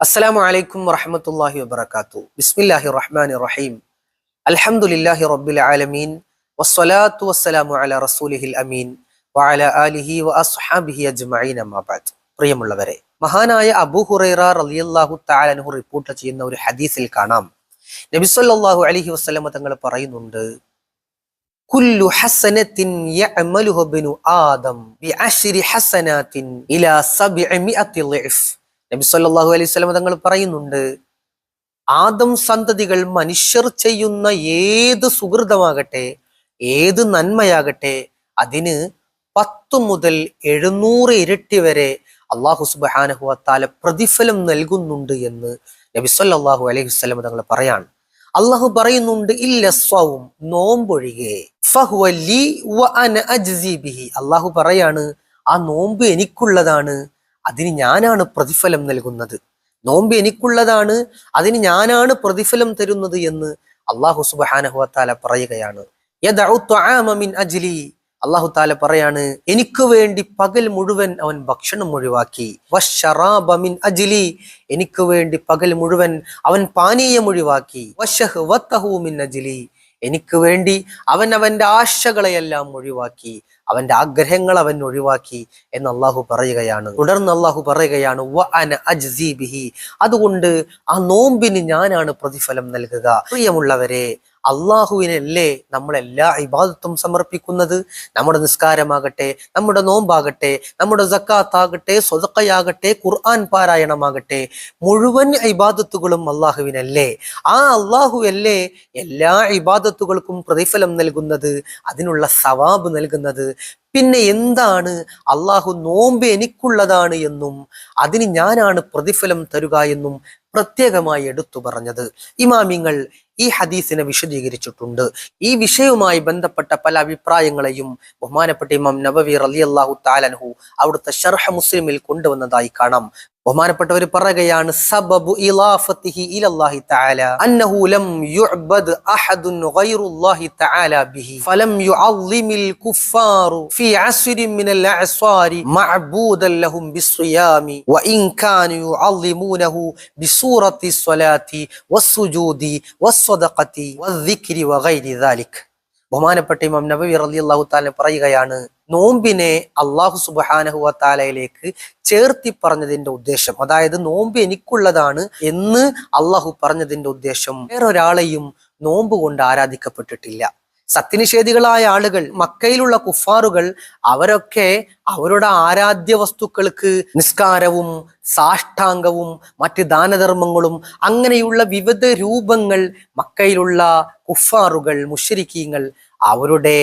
അസ്സലാമു അലൈക്കും വറഹമത്തല്ലാഹി വബർക്കാത്തു ബിസ്മില്ലാഹി റഹ്മാൻ റഹീം അൽഹംദുലില്ലാഹി റബ്ബിൽ ആലമീൻ വസ്സലാത്തു വസ്സലാമു അല റസൂലിഹിൽ അമീൻ. വഅല ആലിഹി വഅസ്ഹാബിഹി അജ്മഈൻ അമ്മാ ബഅദ്. പ്രിയമുള്ളവരെ മഹാനായ അബൂ ഹുറൈറ റളിയല്ലാഹു തആല അൻഹു റിപ്പോർട്ട് ചെയ്യുന്ന ഒരു ഹദീസിൽ കാണാം. നബി സല്ലല്ലാഹു അലൈഹി വസല്ലമ തങ്ങൾ പറയുന്നുണ്ട് കുല്ലു ഹസനത്തിൻ യഅമലുഹു ബിനു ആദം ബിഅശ്രി ഹസനാത്തിൻ ഇലാ സബ്ഇമിഅത്തി ളിഅഫ് നബി സല്ലല്ലാഹു അലൈഹി വസല്ലം തങ്ങൾ പറയുന്നുണ്ട് ആദം സന്തതികൾ മനുഷ്യർ ചെയ്യുന്ന ഏത് സുഹൃതമാകട്ടെ ഏത് നന്മയാകട്ടെ അതിന് പത്തു മുതൽ എഴുന്നൂറ് ഇരട്ടി വരെ അള്ളാഹു സുബ്ഹാനഹു വത്താല പ്രതിഫലം നൽകുന്നുണ്ട് എന്ന് നബി സല്ലല്ലാഹു അലൈഹി വസല്ലം തങ്ങൾ പറയാണ്. അള്ളാഹു പറയുന്നുണ്ട് ഇല്ല സ്വവും നോമ്പൊഴികെ. അള്ളാഹു പറയാണ് ആ നോമ്പ് എനിക്കുള്ളതാണ് അതിന് ഞാനാണ് പ്രതിഫലം നൽകുന്നത്. നോമ്പ് എനിക്കുള്ളതാണ് അതിന് ഞാനാണ് പ്രതിഫലം തരുന്നത് എന്ന് അള്ളാഹു സുബാനഹുവത്താല പറയുകയാണ്. അജ്ലി. അള്ളാഹു താല പറയാണ് എനിക്ക് വേണ്ടി പകൽ മുഴുവൻ അവൻ ഭക്ഷണം ഒഴിവാക്കി. വഷറാബമിൻ അജ്ലി. എനിക്ക് വേണ്ടി പകൽ മുഴുവൻ അവൻ പാനീയം ഒഴിവാക്കി. വഷഹ് മിൻ അജ്ലി. എനിക്ക് വേണ്ടി അവൻ അവന്റെ ആശകളെയെല്ലാം ഒഴിവാക്കി അവന്റെ ആഗ്രഹങ്ങൾ അവൻ ഒഴിവാക്കി എന്ന് അള്ളാഹു പറയുകയാണ്. തുടർന്ന് അള്ളാഹു പറയുകയാണ് അതുകൊണ്ട് ആ നോമ്പിന് ഞാനാണ് പ്രതിഫലം നൽകുക. പ്രിയമുള്ളവരെ അള്ളാഹുവിനല്ലേ നമ്മൾ എല്ലാ ഇബാദത്തും സമർപ്പിക്കുന്നത്? നമ്മുടെ നിസ്കാരമാകട്ടെ നമ്മുടെ നോമ്പാകട്ടെ നമ്മുടെ ജക്കാത്താകട്ടെ സ്വതക്കയാകട്ടെ ഖുർആൻ പാരായണമാകട്ടെ മുഴുവൻ ഇബാദത്തുകളും അള്ളാഹുവിനല്ലേ? ആ അള്ളാഹു അല്ലേ എല്ലാ ഇബാദത്തുകൾക്കും പ്രതിഫലം നൽകുന്നത് അതിനുള്ള സവാബ് നൽകുന്നത്? പിന്നെ എന്താണ്? അള്ളാഹു നോമ്പ് എനിക്കുള്ളതാണ് എന്നും അതിന് ഞാനാണ് പ്രതിഫലം തരുക എന്നും പ്രത്യേകമായി എടുത്തു പറഞ്ഞത്. ഇമാമിങ്ങൾ ഈ ഹദീസിനെ വിശദീകരിച്ചിട്ടുണ്ട്. ഈ വിഷയവുമായി ബന്ധപ്പെട്ട പല അഭിപ്രായങ്ങളെയും ബഹുമാനപ്പെട്ട ഇമാം നബവി റലി അള്ളാഹു താലൻഹു അവിടുത്തെ ഷർഹ മുസ്ലിമിൽ കൊണ്ടുവന്നതായി കാണാം. ബഹുമാനപ്പെട്ടവർ പറയുകയാണ് സബബു ഇലാഫത്തിഹി തആല അന്നഹു ലം അഹദുൻ ഗൈറുല്ലാഹി തആല ബിഹി ഫലം ഫീ മിനൽ ലഹും ബിസ്സിയാമി ബിസൂറത്തി ബഹുമാനപ്പെട്ട ഇമാം നബവി റളിയല്ലാഹു തആല പറയുകയാണ് നോമ്പിനെ അള്ളാഹു സുബാനഹുവ താലയിലേക്ക് ചേർത്തി പറഞ്ഞതിന്റെ ഉദ്ദേശം. അതായത് നോമ്പ് എനിക്കുള്ളതാണ് എന്ന് അള്ളാഹു പറഞ്ഞതിന്റെ ഉദ്ദേശം. വേറൊരാളെയും നോമ്പ് കൊണ്ട് ആരാധിക്കപ്പെട്ടിട്ടില്ല. സത്യനിഷേധികളായ ആളുകൾ മക്കയിലുള്ള കുഫാറുകൾ അവരൊക്കെ അവരുടെ ആരാധ്യ വസ്തുക്കൾക്ക് നിസ്കാരവും സാഷ്ടാംഗവും മറ്റ് ദാനധർമ്മങ്ങളും അങ്ങനെയുള്ള വിവിധ രൂപങ്ങൾ മക്കയിലുള്ള കുഫാറുകൾ മുഷരിക്കീങ്ങൾ അവരുടെ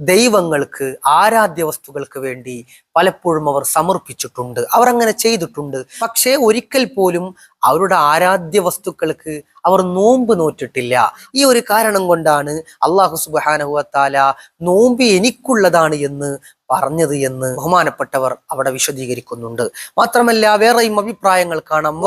ദൈവങ്ങൾക്ക് ആരാധ്യ വസ്തുക്കൾക്ക് വേണ്ടി പലപ്പോഴും അവർ സമർപ്പിച്ചിട്ടുണ്ട്. അവർ അങ്ങനെ ചെയ്തിട്ടുണ്ട്. പക്ഷേ ഒരിക്കൽ പോലും അവരുടെ ആരാധ്യ വസ്തുക്കൾക്ക് അവർ നോമ്പ് നോറ്റിട്ടില്ല. ഈ ഒരു കാരണം കൊണ്ടാണ് അള്ളാഹു സുബാനഹുവത്താല നോമ്പ് എനിക്കുള്ളതാണ് എന്ന് പറഞ്ഞത് എന്ന് ബഹുമാനപ്പെട്ടവർ അവിടെ വിശദീകരിക്കുന്നുണ്ട്. മാത്രമല്ല വേറെയും അഭിപ്രായങ്ങൾ കാണാം.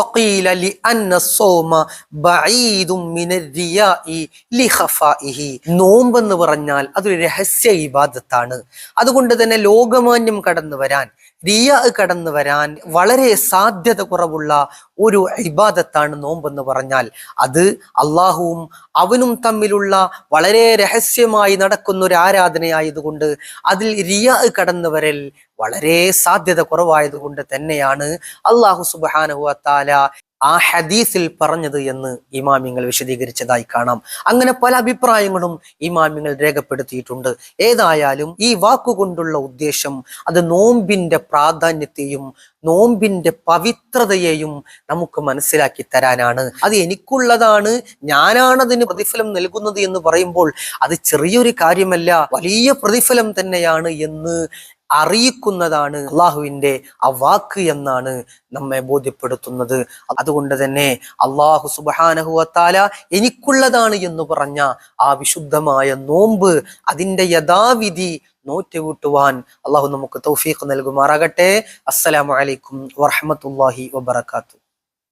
നോമ്പ് എന്ന് പറഞ്ഞാൽ അതൊരു രഹസ്യ ഇബാദത്താണ്. അതുകൊണ്ട് തന്നെ ലോകമാന്യം കടന്നു വരാൻ റിയ കടന്നു വരാൻ വളരെ സാധ്യത കുറവുള്ള ഒരു ഇബാദത്താണ് നോമ്പെന്ന് പറഞ്ഞാൽ. അത് അള്ളാഹുവും അവനും തമ്മിലുള്ള വളരെ രഹസ്യമായി നടക്കുന്ന ഒരു ആരാധനയായതുകൊണ്ട് അതിൽ റിയ കടന്നു വരൽ വളരെ സാധ്യത കുറവായതുകൊണ്ട് തന്നെയാണ് അള്ളാഹു സുബാനുഹത്താല ആ ഹദീസിൽ പറഞ്ഞത് എന്ന് ഇമാമിങ്ങൾ വിശദീകരിച്ചതായി കാണാം. അങ്ങനെ പല അഭിപ്രായങ്ങളും ഇമാമിങ്ങൾ രേഖപ്പെടുത്തിയിട്ടുണ്ട്. ഏതായാലും ഈ വാക്കുകൊണ്ടുള്ള ഉദ്ദേശം അത് നോമ്പിന്റെ പ്രാധാന്യത്തെയും നോമ്പിന്റെ പവിത്രതയെയും നമുക്ക് മനസ്സിലാക്കി തരാനാണ്. അത് എനിക്കുള്ളതാണ് ഞാനാണതിന് പ്രതിഫലം നൽകുന്നത് എന്ന് പറയുമ്പോൾ അത് ചെറിയൊരു കാര്യമല്ല വലിയ പ്രതിഫലം തന്നെയാണ് എന്ന് അറിയിക്കുന്നതാണ് അള്ളാഹുവിന്റെ ആ വാക്ക് എന്നാണ് നമ്മെ ബോധ്യപ്പെടുത്തുന്നത്. അതുകൊണ്ട് തന്നെ അള്ളാഹു സുബാനഹുവത്താല എനിക്കുള്ളതാണ് എന്ന് പറഞ്ഞ ആ വിശുദ്ധമായ നോമ്പ് അതിന്റെ യഥാവിധി നോറ്റുകൂട്ടുവാൻ അള്ളാഹു നമുക്ക് തൗഫീഖ് നൽകുമാറാകട്ടെ. അസ്സലാമു അലൈക്കും വറഹമത്തല്ലാഹി വബർക്കാത്തു